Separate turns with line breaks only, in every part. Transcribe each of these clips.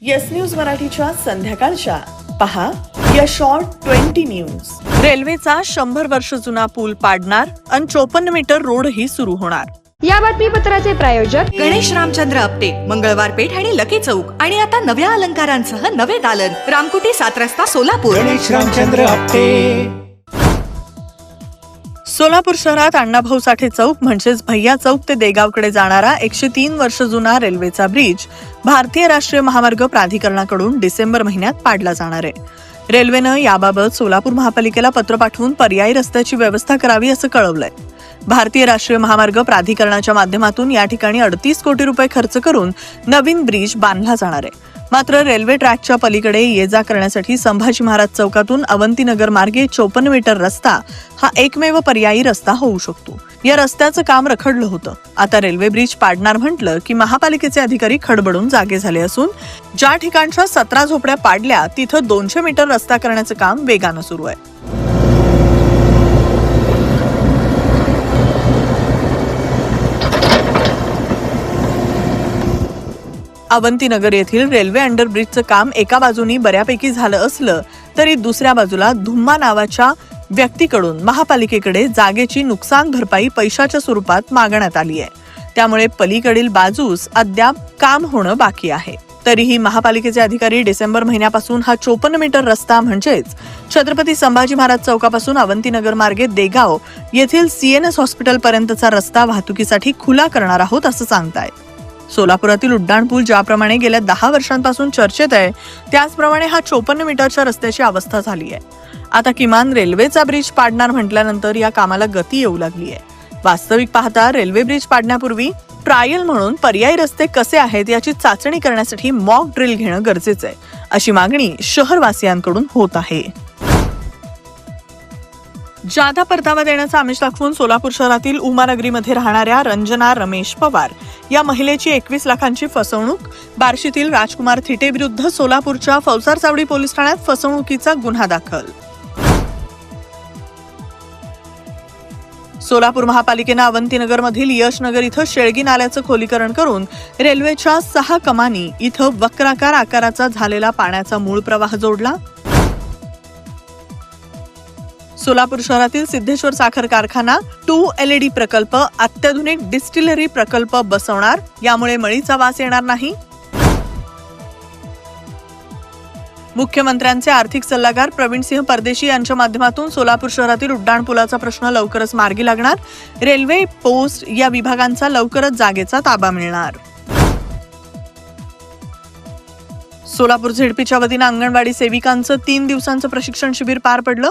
Yes news मराठीच्या संध्याकाळच्या. पहा या शॉर्ट ट्वेंटी न्यूज रेल्वेचा शंभर वर्ष जुना पूल पाडणार आणि चोपन्न मीटर रोडही सुरू होणार.
या बातमीपत्राचे प्रायोजक
गणेश रामचंद्र आपटे मंगळवार पेठ आणि लकी चौक. आणि आता नव्या अलंकारांसह नवे दालन. रामकुटी सात रस्ता सोलापूर.
गणेश रामचंद्र आपटे.
सोलापूर शहरात अण्णाभाऊ साठे चौक म्हणजेच भैया चौक ते देगावकडे जाणारा एकशे तीन वर्ष जुना रेल्वेचा ब्रिज भारतीय राष्ट्रीय महामार्ग प्राधिकरणाकडून डिसेंबर महिन्यात पाडला जाणार आहे. रेल्वेनं याबाबत सोलापूर महापालिकेला पत्र पाठवून पर्यायी रस्त्याची व्यवस्था करावी असं कळवलंय. भारतीय राष्ट्रीय महामार्ग प्राधिकरणाच्या माध्यमातून या ठिकाणी अडतीस कोटी रुपये खर्च करून नवीन ब्रिज बांधला जाणार आहे. मात्र रेल्वे ट्रॅकच्या पलीकडे ये जा करण्यासाठी संभाजी महाराज चौकातून अवंतीनगर मार्गे चोपन्न मीटर रस्ता हा एकमेव पर्यायी रस्ता होऊ शकतो. या रस्त्याचं काम रखडलं होतं. आता रेल्वे ब्रिज पाडणार म्हटलं की महापालिकेचे अधिकारी खडबडून जागे झाले असून ज्या ठिकाणच्या सतरा झोपड्या पाडल्या तिथं दोनशे मीटर रस्ता करण्याचं काम वेगानं सुरू आहे. अवंतीनगर येथील रेल्वे अंडरब्रिजचं काम एका बाजूनी बऱ्यापैकी झालं असलं तरी दुसऱ्या बाजूला धुम्मा नावाच्या व्यक्तीकडून महापालिकेकडे जागेची नुकसान भरपाई पैशाच्या स्वरूपात मागण्यात आली आहे. त्यामुळे पलीकडील बाजूस अद्याप काम होणं बाकी आहे. तरीही महापालिकेचे अधिकारी डिसेंबर महिन्यापासून हा चोपन्न मीटर रस्ता म्हणजेच छत्रपती संभाजी महाराज चौकापासून अवंतीनगर मार्गे देगाव येथील सीएनएस हॉस्पिटल पर्यंतचा रस्ता वाहतुकीसाठी खुला करणार आहोत असं सांगतायत. सोलापुरातील उड्डाणपूल ज्याप्रमाणे गेल्या दहा वर्षांपासून चर्चेत आहे त्याचप्रमाणे हा चोपन्न मीटरच्या रस्त्याची अवस्था झाली आहे. आता किमान रेल्वेचा ब्रिज पाडणार म्हटल्यानंतर या कामाला गती येऊ लागली आहे. वास्तविक पाहता रेल्वे ब्रिज पाडण्यापूर्वी ट्रायल म्हणून पर्यायी रस्ते कसे आहेत याची चाचणी करण्यासाठी मॉक ड्रिल घेणं गरजेचं आहे अशी मागणी शहरवासियांकडून होत आहे. जादा परतावा देण्याचा आमिष दाखवून सोलापूर शहरातील उमानगरीमध्ये राहणाऱ्या रंजना रमेश पवार या महिलेची एकवीस लाखांची फसवणूक. बार्शीतील राजकुमार थिटे विरुद्ध सोलापूरच्या फौसार चावडी पोलीस ठाण्यात फसवणुकीचा गुन्हा दाखल. सोलापूर महापालिकेनं अवंतीनगरमधील यशनगर इथं शेळगी नाल्याचं खोलीकरण करून रेल्वेच्या सहा कमानी इथं वक्राकार आकाराचा झालेला पाण्याचा मूळ प्रवाह जोडला. सोलापूर शहरातील सिद्धेश्वर साखर कारखाना टू एलईडी प्रकल्प अत्याधुनिक डिस्टिलरी प्रकल्प बसवणार. यामुळे मळीचा वास येणार नाही. मुख्यमंत्र्यांचे आर्थिक सल्लागार प्रवीण सिंह परदेशी यांच्या माध्यमातून सोलापूर शहरातील उड्डाणपुलाचा प्रश्न लवकरच मार्गी लागणार. रेल्वे पोस्ट या विभागांचा लवकरच जागेचा ताबा मिळणार. सोलापूर झेडपीच्या वतीनं अंगणवाडी सेविकांचं तीन दिवसांचं प्रशिक्षण शिबिर पार पडलं.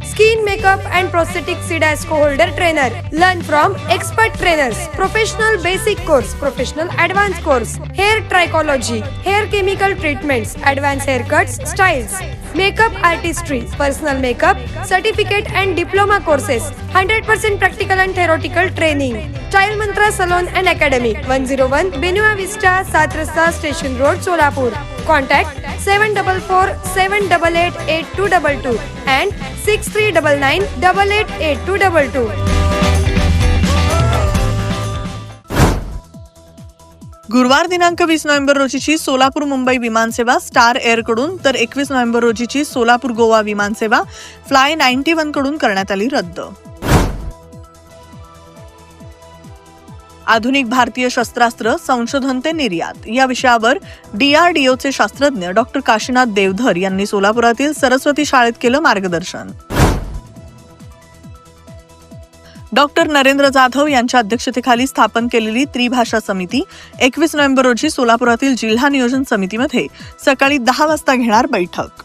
skin makeup and prosthetic CDAS co-holder trainer. Learn from expert trainers, professional basic course, professional advanced course, hair trichology, hair chemical treatments, advanced haircuts, styles, makeup artistry, personal makeup, certificate and diploma courses, 100% practical and theoretical training. Child Mantra Salon and Academy, 101 Benua Vista, Satrasa Station Road, Solapur. Contact seven double four seven double eight eight two double two and six three double nine double eight eight two double two
गुरुवार दिनांक वीस November रोजीची Solapur Mumbai विमानसेवा star एअरकडून तर एकवीस November रोजीची Solapur Goa विमानसेवा fly ninety वनकडून करण्यात आली रद्द. आधुनिक भारतीय शस्त्रास्त्र संशोधन ते निर्यात. या विषयावर डीआरडीओचे शास्त्रज्ञ डॉक्टर काशीनाथ देवधर यांनी सोलापुरातील सरस्वती शाळेत केलं मार्गदर्शन. डॉक्टर नरेंद्र जाधव यांच्या अध्यक्षतेखाली स्थापन केलेली त्रिभाषा समिती एकवीस नोव्हेंबर रोजी सोलापुरातील जिल्हा नियोजन समितीमध्ये सकाळी दहा वाजता घेणार बैठक.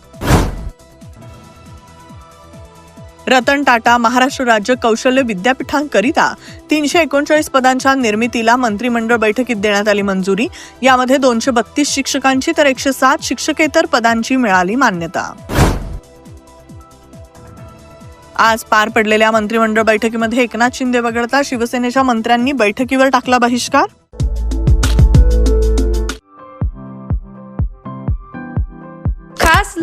रतन टाटा महाराष्ट्र राज्य कौशल्य विद्यापीठांकरिता तीनशे एकोणचाळीस पदांच्या निर्मितीला मंत्रिमंडळ बैठकीत देण्यात आली मंजुरी. यामध्ये दोनशे बत्तीस शिक्षकांची तर एकशे सात शिक्षकेतर पदांची मिळाली मान्यता. आज पार पडलेल्या मंत्रिमंडळ बैठकीमध्ये एकनाथ शिंदे वगळता शिवसेनेच्या मंत्र्यांनी बैठकीवर टाकला बहिष्कार?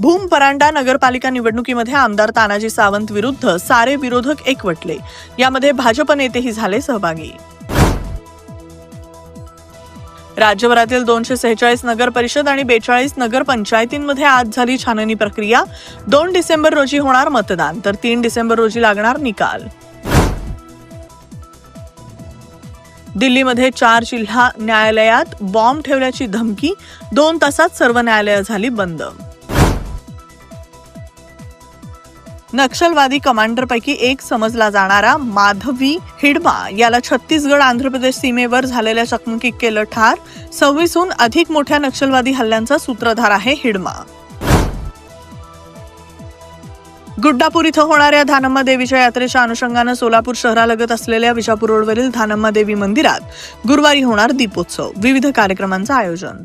भूम परांडा नगरपालिका निवडणुकीमध्ये आमदार तानाजी सावंत विरुद्ध सारे विरोधक एकवटले. यामध्ये भाजप नेतेही झाले सहभागी. राज्यभरातील दोनशे सेहेचाळीस नगर परिषद आणि बेचाळीस नगरपंचायतींमध्ये आज झाली छाननी प्रक्रिया. दोन डिसेंबर रोजी होणार मतदान तर तीन डिसेंबर रोजी लागणार निकाल. दिल्लीमध्ये चार जिल्हा न्यायालयात बॉम्ब ठेवल्याची धमकी दोन तासात सर्व न्यायालयं झाली बंद. नक्षलवादी कमांडरपैकी एक समजला जाणारा माधवी हिडमा याला छत्तीसगड आंध्र प्रदेश सीमेवर झालेल्या चकमकीत केलं ठार. सव्वीसहून अधिक मोठ्या नक्षलवादी हल्ल्यांचा सूत्रधार आहे हिडमा. गुड्डापूर इथं होणाऱ्या धानम्मा देवीच्या यात्रेच्या अनुषंगानं सोलापूर शहरालगत असलेल्या विजापूर रोडवरील धानम्मा देवी मंदिरात गुरुवारी होणार दीपोत्सव. विविध कार्यक्रमांचं आयोजन.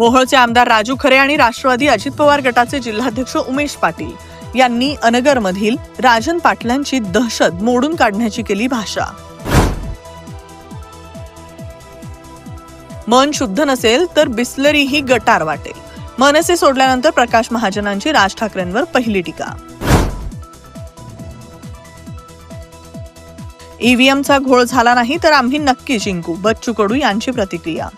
मोहोळचे आमदार राजू खरे आणि राष्ट्रवादी अजित पवार गटाचे जिल्हाध्यक्ष उमेश पाटील. यांनी अनगरमधील राजन पाटलांची दहशत मोडून काढण्याची केली भाषा. मन शुद्ध नसेल तर बिस्लरीही गटार वाटेल. मनसे सोडल्यानंतर प्रकाश महाजनांची राज ठाकरेंवर पहिली टीका. ईव्हीएमचा घोळ झाला नाही तर आम्ही नक्की जिंकू बच्चू कडू यांची प्रतिक्रिया.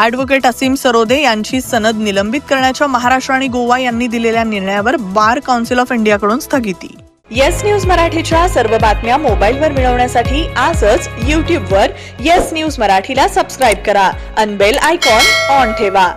ॲडव्होकेट असीम सरोदे यांची सनद निलंबित करण्याच्या महाराष्ट्र आणि गोवा यांनी दिलेल्या निर्णयावर बार काउन्सिल ऑफ इंडियाकडून स्थगिती.
येस न्यूज मराठीच्या सर्व बातम्या मोबाईलवर मिळवण्यासाठी आजच यूट्यूबवर येस न्यूज मराठीला सबस्क्राईब करा अनबेल आयकॉन ऑन ठेवा.